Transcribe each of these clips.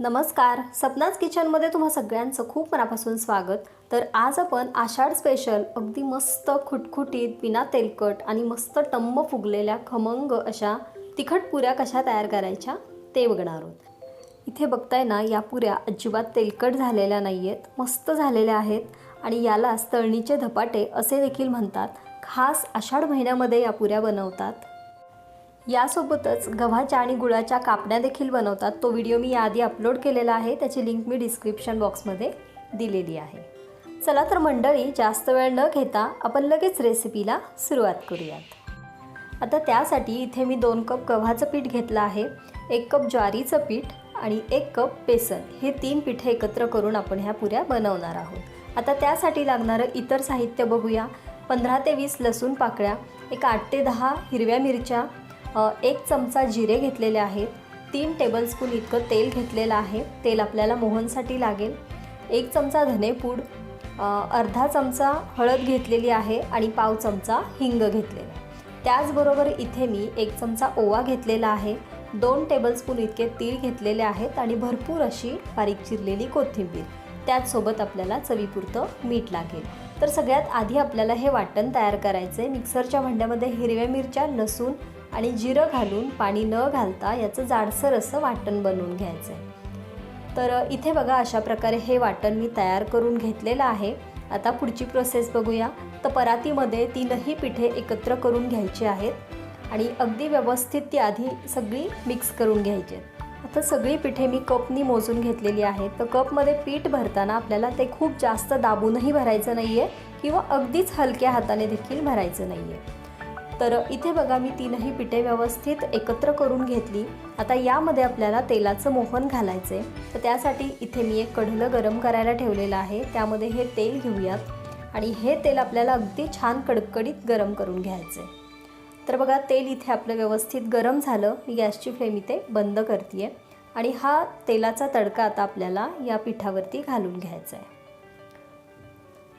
नमस्कार. सपनाच किचनमध्ये तुम्हा सगळ्यांचं खूप मनापासून स्वागत. तर आज आपण आषाढ स्पेशल अगदी मस्त खुटखुटीत बिना तेलकट आणि मस्त टम्म फुगलेल्या खमंग अशा तिखट पुऱ्या कशा तयार करायच्या ते बघणार आहोत. इथे बघताय ना या पुऱ्या अजिबात तेलकट झालेल्या नाही आहेत मस्त झालेल्या आहेत आणि यालाच तळणीचे धपाटे असे देखील म्हणतात. खास आषाढ महिन्यामध्ये या पुऱ्या बनवतात. यासोबतच गव्हाच्या आणि गुळाच्या कापण्या देखील बनवतात. तो व्हिडिओ मी याआधी अपलोड केलेला आहे. त्याची लिंक मी डिस्क्रिप्शन बॉक्समध्ये दिलेली आहे. चला तर मंडळी जास्त वेळ न घेता आपण लगेच रेसिपीला सुरुवात करूयात. आता त्यासाठी इथे मी दोन कप गव्हाचं पीठ घेतलं आहे. एक कप ज्वारीचं पीठ आणि एक कप बेसन. हे तीन पिठे एकत्र करून आपण ह्या पुऱ्या बनवणार आहोत. आता त्यासाठी लागणारं इतर साहित्य बघूया. पंधरा ते वीस लसूण पाकळ्या एक आठ ते दहा हिरव्या मिरच्या एक चमचा जिरे घेतलेले आहेत. तीन टेबलस्पून इतकं तेल घेतलेलं आहे. तेल आपल्याला मोहनसाठी लागेल. एक चमचा धनेपूड अर्धा चमचा हळद घेतलेली आहे आणि पाव चमचा हिंग घेतलेला त्याचबरोबर इथे मी एक चमचा ओवा घेतलेला आहे. दोन टेबलस्पून इतके तीळ घेतलेले आहेत आणि भरपूर अशी बारीक चिरलेली कोथिंबीर. त्याचसोबत आपल्याला चवीपुरतं मीठ लागेल. तर सगळ्यात आधी आपल्याला हे वाटण तयार करायचं आहे मिक्सरच्या भांड्यामध्ये हिरव्या मिरच्या लसूण आणि जिरं घालून पाणी न घालता याचं जाडसर असं वाटण बनवून घ्यायचं आहे तर इथे बघा अशा प्रकारे हे वाटण मी तयार करून घेतलेलं आहे. आता पुढची प्रोसेस बघूया. तर परातीमध्ये तीनही पिठे एकत्र करून घ्यायची आहेत आणि अगदी व्यवस्थित ती आधी सगळी मिक्स करून घ्यायची आहेत. आता सगळी पिठे मी कपनी मोजून घेतलेली आहेत. तर कपमध्ये पीठ भरताना आपल्याला ते खूप जास्त दाबूनही भरायचं नाही आहे किंवा अगदीच हलक्या हाताने देखील भरायचं नाही आहे तर इथे बघा मी तीनही पिठे व्यवस्थित एकत्र करून घेतली. आता यामध्ये आपल्याला तेलाचं मोहन घालायचं आहे तर त्यासाठी इथे मी एक कढलं गरम करायला ठेवलेलं आहे. त्यामध्ये हे तेल घेऊयात. आणि हे तेल आपल्याला अगदी छान कडकडीत गरम करून घ्यायचं आहे तर बघा तेल इथे आपलं व्यवस्थित गरम झालं. मी गॅसची फ्लेम इथे बंद करते आणि हा तेलाचा तडका आता आपल्याला या पिठावरती घालून घ्यायचा आहे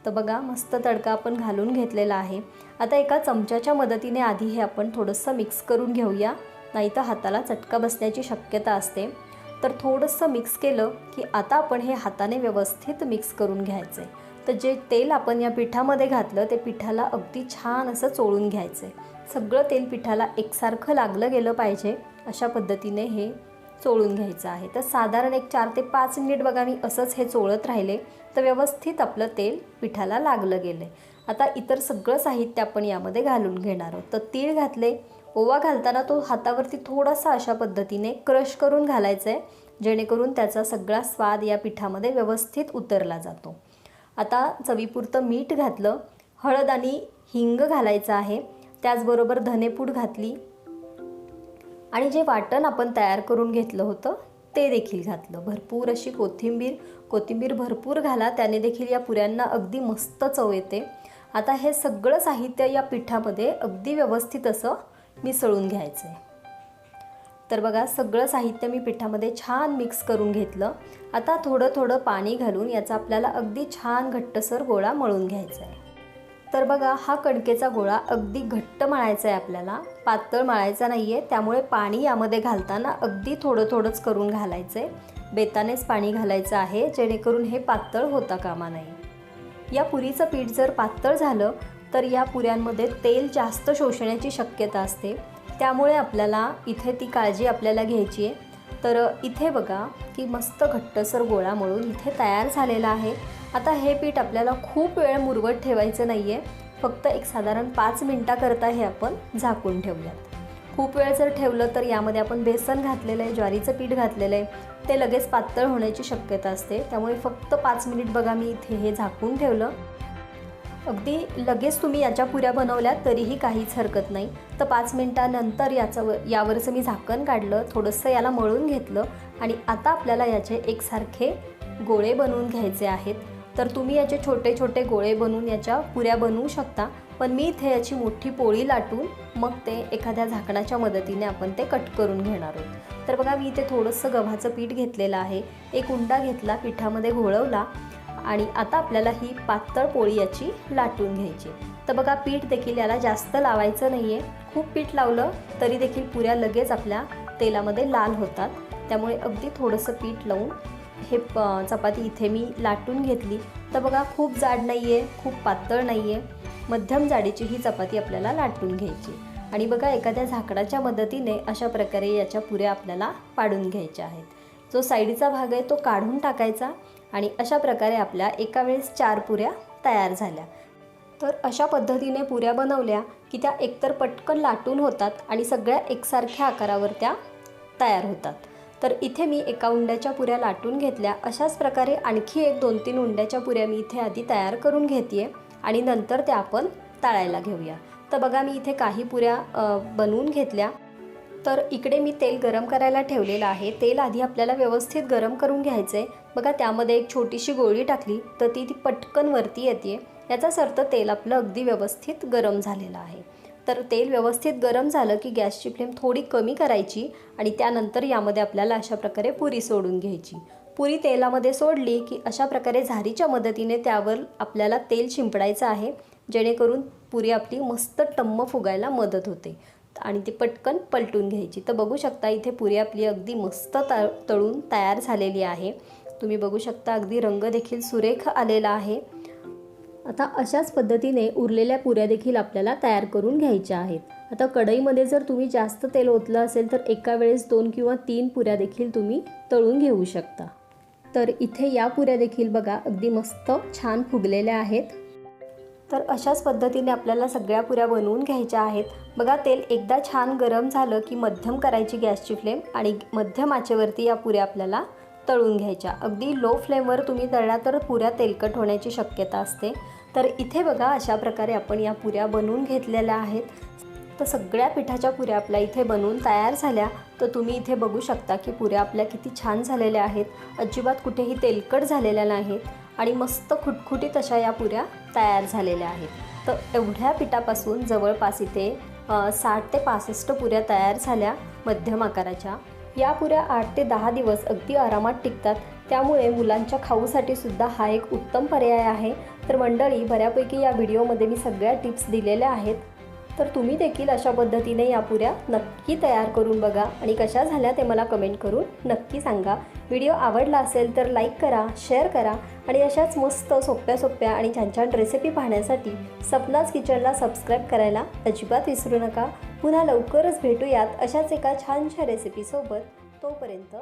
तर बघा मस्त तडका आपण घालून घेतलेला आहे. आता एका चमच्याच्या मदतीने आधी हे आपण थोडंसं मिक्स करून घेऊया. नाही तर हाताला चटका बसण्याची शक्यता असते. तर थोडंसं मिक्स केलं की आता आपण हे हाताने व्यवस्थित मिक्स करून घ्यायचं तर जे तेल आपण या पिठामध्ये घातलं ते पिठाला अगदी छान असं चोळून घ्यायचं आहे सगळं तेल पिठाला एकसारखं लागलं गेलं पाहिजे. अशा पद्धतीने हे चोळून घ्यायचं आहे. तर साधारण एक चार ते पाच मिनिट बघा मी असंच हे चोळत राहिले. तर व्यवस्थित आपलं तेल पिठाला लागलं गेलं आहे आता इतर सगळं साहित्य आपण यामध्ये घालून घेणार आहोत. तर तीळ घातले ओवा घालताना तो हातावरती थोडासा अशा पद्धतीने क्रश करून घालायचा आहे जेणेकरून त्याचा सगळा स्वाद या पिठामध्ये व्यवस्थित उतरला जातो. आता चवीपुरतं मीठ घातलं. हळद आणि हिंग घालायचं आहे. त्याचबरोबर धनेपूड घातली. आणि जे वाटण आपण तयार करून घेतलं होतं ते देखील घातलं. भरपूर अशी कोथिंबीर कोथिंबीर भरपूर घाला त्याने देखील या पुऱ्यांना अगदी मस्त चव येते. आता हे सगळं साहित्य या पिठामध्ये अगदी व्यवस्थित असं मिसळून घ्यायचं आहे तर बघा सगळं साहित्य मी पिठामध्ये छान मिक्स करून घेतलं. आता थोडं थोडं पाणी घालून याचा आपल्याला अगदी छान घट्टसर गोळा मळून घ्यायचा आहे तर बघा हा कणकेचा गोळा अगदी घट्ट मळायचा आहे आपल्याला. पातळ मळायचा नाही आहे त्यामुळे पाणी यामध्ये घालताना अगदी थोडं थोडंच करून घालायचं आहे बेतानेच पाणी घालायचं आहे जेणेकरून हे पातळ होता कामा नाही या पुरीचं पीठ जर पातळ झालं तर या पुऱ्यांमध्ये तेल जास्त शोषण्याची शक्यता असते. त्यामुळे आपल्याला इथे ती काळजी आपल्याला घ्यायची आहे. तर इथे बघा की मस्त घट्टसर गोळा मळून इथे तयार झालेला आहे. आता हे पीठ आपल्याला खूप वेळ मुरवत ठेवायचं नाही आहे फक्त एक साधारण पाच मिनटाकरता हे आपण झाकून ठेवूयात. खूप वेळ जर ठेवलं तर यामध्ये आपण बेसन घातलेलं आहे ज्वारीचं पीठ घातलेलं आहे. ते लगेच पातळ होण्याची शक्यता असते. त्यामुळे फक्त पाच मिनिट बघा मी इथे हे झाकून ठेवलं. अगदी लगेच तुम्ही याच्या पुऱ्या बनवल्या तरीही काहीच हरकत नाही. तर पाच मिनटानंतर याचं यावरचं मी झाकण काढलं थोडंसं याला मळून घेतलं आणि आता आपल्याला याचे एकसारखे गोळे बनवून घ्यायचे आहेत. तर तुम्ही याचे छोटे छोटे गोळे बनवून याच्या पुऱ्या बनवू शकता. पण मी इथे याची मोठी पोळी लाटून मग ते एखाद्या झाकणाच्या मदतीने आपण ते कट करून घेणार आहोत. तर बघा मी इथे थोडंसं गव्हाचं पीठ घेतलेलं आहे. एक उंडा घेतला पिठामध्ये घोळवला आणि आता आपल्याला ही पातळ पोळी याची लाटून घ्यायची. तर बघा पीठ देखील याला जास्त लावायचं नाही आहे खूप पीठ लावलं तरी देखील पुऱ्या लगेच आपल्या तेलामध्ये लाल होतात. त्यामुळे अगदी थोडंसं पीठ लावून हे प चपाती इथे मी लाटून घेतली. तर बघा खूप जाड नाही आहे खूप पातळ नाही आहे मध्यम जाडीची ही चपाती आपल्याला लाटून घ्यायची. आणि बघा एखाद्या झाकणाच्या मदतीने अशा प्रकारे याच्या पुऱ्या आपल्याला पाडून घ्यायच्या आहेत. जो साईडचा भाग आहे तो काढून टाकायचा आणि अशा प्रकारे आपल्या एका वेळेस चार पुऱ्या तयार झाल्या. तर अशा पद्धतीने पुऱ्या बनवल्या की त्या एकतर पटकन लाटून होतात आणि सगळ्या एकसारख्या आकारावर त्या तयार होतात. तर इथे मी एका उंड्याच्या पुऱ्या लाटून घेतल्या. अशाच प्रकारे आणखी एक दोन तीन उंड्याच्या पुऱ्या मी इथे आधी तयार करून घेते आणि नंतर त्या आपण तळायला घेऊया. तर बघा मी इथे काही पुऱ्या बनवून घेतल्या. तर इकडे मी तेल गरम करायला ठेवलेलं आहे. तेल आधी आपल्याला व्यवस्थित गरम करून घ्यायचं आहे बघा त्यामध्ये एक छोटीशी गोळी टाकली तर ती ती पटकन वरती येते याचाच अर्थ तेल आपलं अगदी व्यवस्थित गरम झालेलं आहे. तर तेल व्यवस्थित गरम झालं की गॅसची फ्लेम थोडी कमी करायची आणि त्यानंतर यामध्ये आपल्याला अशा प्रकारे पुरी सोडून घ्यायची. पुरी तेलामध्ये सोडली की अशा प्रकारे झारीच्या मदतीने त्यावर आपल्याला तेल शिंपडायचं आहे जेणेकरून पुरी आपली मस्त टम्म फुगायला मदत होते. आणि ती पटकन पलटून घ्यायची. तर बघू शकता इथे पुरी आपली अगदी मस्त त तळून तयार झालेली आहे. तुम्ही बघू शकता अगदी रंग देखील सुरेख आलेला आहे. आता अशाच पद्धतीने उरलेल्या पुऱ्या देखील आपल्याला तयार करून घ्यायच्या आहेत. आता कढईमध्ये जर तुम्ही जास्त तेल ओतलं असेल तर एका वेळेस दोन किंवा तीन पुऱ्या देखील तुम्ही तळून घेऊ शकता. तर इथे या पुऱ्या देखील बघा अगदी मस्त छान फुगलेल्या आहेत. तर अशाच पद्धतीने आपल्याला सगळ्या पुऱ्या बनवून घ्यायच्या आहेत. बघा तेल एकदा छान गरम झालं की मध्यम करायची गॅसची फ्लेम आणि मध्यम आचेवरती या पुऱ्या आपल्याला तळून घ्यायच्या. अगदी लो फ्लेमवर तुम्ही तळल्या तर पुऱ्या तेलकट होण्याची शक्यता असते. तर इथे बघा अशा प्रकारे आपण या पुऱ्या बनवून घेतलेल्या आहेत. तर सगळ्या पिठाच्या पुऱ्या आपल्या इथे बनवून तयार झाल्या. तर तुम्ही इथे बघू शकता की पुऱ्या आपल्या किती छान झालेल्या आहेत. अजिबात कुठेही तेलकट झालेल्या नाहीत आणि मस्त खुटखुटीत अशा या पुऱ्या तयार झालेल्या आहेत. तर एवढ्या पिठापासून जवळपास इथे साठ ते पासष्ट पुऱ्या तयार झाल्या मध्यम आकाराच्या. या पुऱ्या आठ ते दहा दिवस अगदी आरामात टिकतात. त्यामुळे मुलांच्या खाऊसाठी सुद्धा हा एक उत्तम पर्याय आहे. तर मंडळी बऱ्यापैकी या व्हिडिओमध्ये मी सगळ्या टिप्स दिलेल्या आहेत. तर तुम्ही देखील अशा पद्धतीने या पुऱ्या नक्की तयार करून बघा आणि कशा झाल्या ते मला कमेंट करून नक्की सांगा. व्हिडिओ आवडला असेल तर लाईक करा शेअर करा आणि अशाच मस्त सोप्या सोप्या आणि छान छान रेसिपी पाहण्यासाठी सपनाज किचनला सबस्क्राईब करायला अजिबात विसरू नका. पुन्हा लवकरच भेटूयात अशाच एका छानशा रेसिपीसोबत. तोपर्यंत